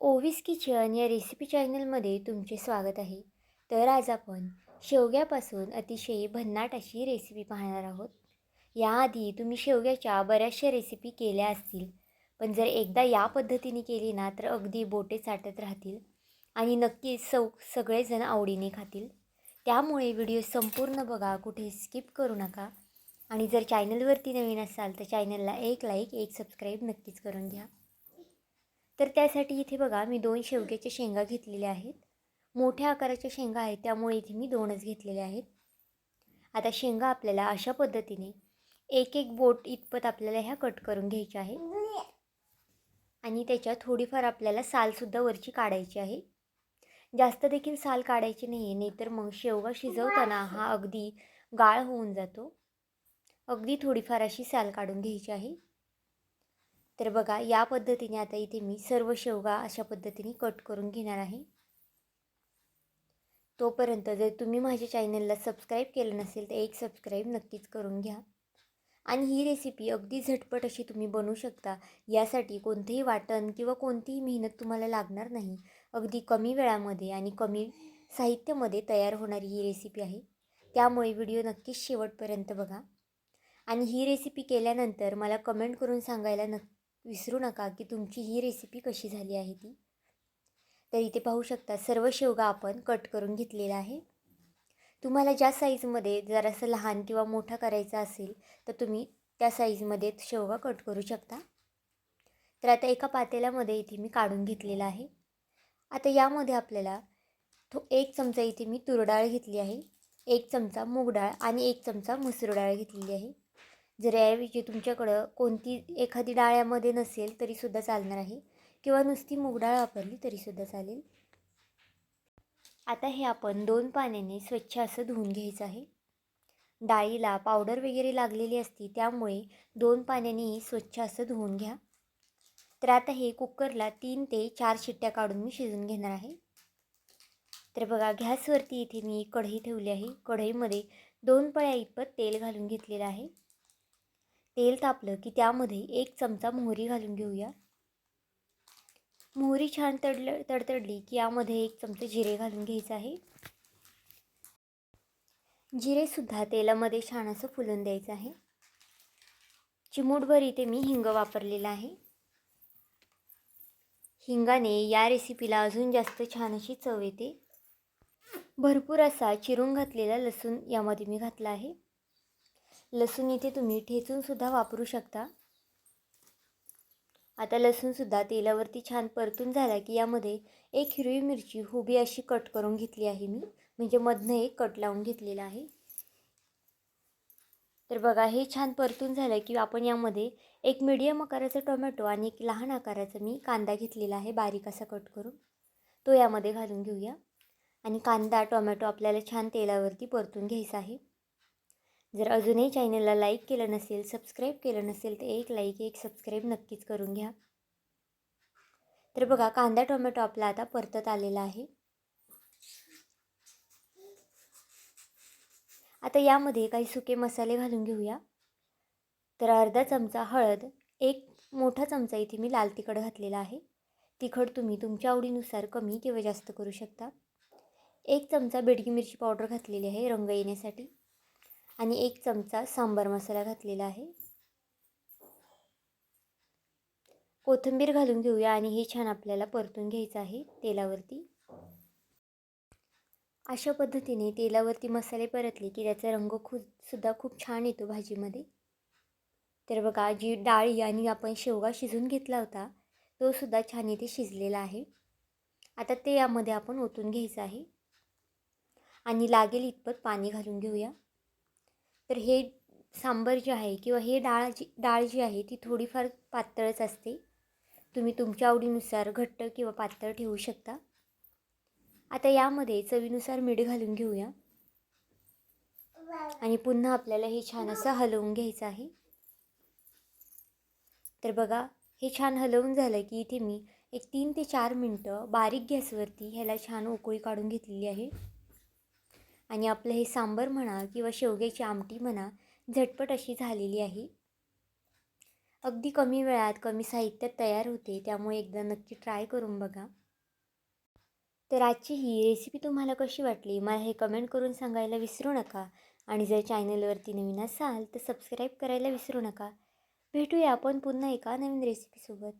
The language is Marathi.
ओविस किचन या रेसिपी चॅनलमध्ये तुमचे स्वागत आहे. तर आज आपण शेवग्यापासून अतिशय भन्नाट अशी रेसिपी पाहणार आहोत. याआधी तुम्ही शेवग्याच्या बऱ्याचशा रेसिपी केल्या असतील पण जर एकदा या पद्धतीने केली ना तर अगदी बोटे चाटत राहतील आणि नक्कीच सौ सगळेजण आवडीने खातील. त्यामुळे व्हिडिओ संपूर्ण बघा कुठे स्किप करू नका. आणि जर चॅनलवरती नवीन असाल तर चॅनलला एक लाईक एक सबस्क्राईब नक्कीच करून घ्या. तर त्यासाठी इथे बघा मी दोन शेवग्याच्या शेंगा घेतलेल्या आहेत. मोठ्या आकाराच्या शेंगा आहेत त्यामुळे इथे मी दोनच घेतलेल्या आहेत. आता शेंगा आपल्याला अशा पद्धतीने एक एक बोट इतपत आपल्याला ह्या कट करून घ्यायच्या आहे आणि त्याच्या थोडीफार आपल्याला सालसुद्धा वरची काढायची आहे. जास्त देखील साल काढायची नाही आहे नाहीतर मग शेवगा शिजवताना हा अगदी गाळ होऊन जातो. अगदी थोडीफार अशी साल काढून घ्यायची आहे. तर बघा या पद्धतीने आता इथे मी सर्व शेवगा अशा पद्धतीने कट करून घेणार आहे. तोपर्यंत जर तुम्ही माझ्या चॅनलला सबस्क्राईब केलं नसेल तर एक सबस्क्राईब नक्कीच करून घ्या. आणि ही रेसिपी अगदी झटपट अशी तुम्ही बनवू शकता. यासाठी कोणतेही वाटण किंवा कोणतीही मेहनत तुम्हाला लागणार नाही. अगदी कमी वेळामध्ये आणि कमी साहित्यामध्ये तयार होणारी ही रेसिपी आहे. त्यामुळे व्हिडिओ नक्कीच शेवटपर्यंत बघा. आणि ही रेसिपी केल्यानंतर मला कमेंट करून सांगायला नक्की विसरू नका की तुमची ही रेसिपी कशी झाली आहे ती. तर इथे पाहू शकता सर्व शेवगा आपण कट करून घेतलेला आहे. तुम्हाला ज्या साईजमध्ये जरासं लहान किंवा मोठा करायचा असेल तर तुम्ही त्या साईजमध्ये शेवगा कट करू शकता. तर आता एका पातेल्यामध्ये इथे मी काढून घेतलेला आहे. आता यामध्ये आपल्याला थो एक चमचा इथे मी तूर डाळ घेतली आहे एक चमचा मूग डाळ आणि एक चमचा मसूर डाळ घेतलेली आहे. जर याऐवजी तुमच्याकडं कोणती एखादी डाळ्यामध्ये नसेल तरीसुद्धा चालणार आहे. किंवा नुसती मूग डाळ वापरली तरीसुद्धा चालेल. आता हे आपण दोन पाण्याने स्वच्छ असं धुवून घ्यायचं आहे. डाळीला पावडर वगैरे लागलेली असती त्यामुळे दोन पाण्याने स्वच्छ असं धुवून घ्या. तर आता हे कुकरला तीन ते चार शिट्ट्या काढून मी शिजून घेणार आहे. तर बघा गॅसवरती इथे मी कढई ठेवली आहे. कढईमध्ये दोन पळ्या इतपत तेल घालून घेतलेलं आहे. तेल तापलं की त्यामध्ये एक चमचा मोहरी घालून घेऊया. मोहरी छान तडलं तडतडली की यामध्ये एक चमचे जिरे घालून घ्यायचं आहे. जिरेसुद्धा तेलामध्ये छान असं फुलून द्यायचं आहे. चिमूटभर इथे मी हिंग वापरलेला आहे. हिंगाने या रेसिपीला अजून जास्त छान अशी चव येते. भरपूर असा चिरून घातलेला लसूण यामध्ये मी घातला आहे. लसूण इथे तुम्ही ठेचूनसुद्धा वापरू शकता. आता लसूणसुद्धा तेलावरती छान परतून झाला की यामध्ये एक हिरवी मिरची हुबी अशी कट करून घेतली आहे मी. म्हणजे मधनं एक कट लावून घेतलेला आहे. तर बघा हे छान परतून झालं की आपण यामध्ये एक मीडियम आकाराचा टोमॅटो आणि एक लहान आकाराचा मी कांदा घेतलेला आहे बारीक असा कट करून. तो यामध्ये घालून घेऊया. आणि कांदा टोमॅटो आपल्याला छान तेलावरती परतून घ्यायचा आहे. जर अजूनही चॅनलला लाईक केलं नसेल सबस्क्राईब केलं नसेल तर एक लाईक एक सबस्क्राईब नक्कीच करून घ्या. तर बघा कांदा टोमॅटो आपला आता परतत आलेला आहे. आता यामध्ये काही सुके मसाले घालून घेऊया. तर अर्धा चमचा हळद एक मोठा चमचा इथे मी लाल तिखट घातलेला आहे. तिखट तुम्ही तुमच्या आवडीनुसार कमी किंवा जास्त करू शकता. एक चमचा बेडगी मिरची पावडर घातलेली आहे रंग येण्यासाठी. आणि एक चमचा सांबार मसाला घातलेला आहे. कोथिंबीर घालून घेऊया आणि हे छान आपल्याला परतून घ्यायचं आहे तेलावरती. अशा पद्धतीने तेलावरती मसाले परतले की त्याचा रंग खूप सुद्धा खूप छान येतो भाजीमध्ये. तर बघा जी डाळी आणि आपण शेवगा शिजून घेतला होता तो सुद्धा छान इथे शिजलेला आहे. आता ते यामध्ये आपण ओतून घ्यायचं आहे. आणि लागेल इतपत पाणी घालून घेऊया. तर हे सांबर जे आहे किंवा हे डाळ जी डाळ जी आहे ती थोडीफार पातळच असते. तुम्ही तुमच्या आवडीनुसार घट्ट किंवा पातळ ठेवू शकता. आता यामध्ये चवीनुसार मीठ घालून घेऊया. आणि पुन्हा आपल्याला हे छान असं हलवून घ्यायचं आहे. तर बघा हे छान हलवून झालं की इथे मी एक तीन ते चार मिनटं बारीक गॅसवरती ह्याला छान उकळी काढून घेतलेली आहे. आणि आपलं हे सांबर म्हणा किंवा शेवग्याची आमटी म्हणा झटपट अशी झालेली आहे. अगदी कमी वेळात कमी साहित्यात तयार होते त्यामुळे एकदा नक्की ट्राय करून बघा. तर आजची ही रेसिपी तुम्हाला कशी वाटली? मला हे कमेंट करून सांगायला विसरू नका. आणि जर चॅनलवरती नवीन असाल तर सबस्क्राईब करायला विसरू नका. भेटूया आपण पुन्हा एका नवीन रेसिपीसोबत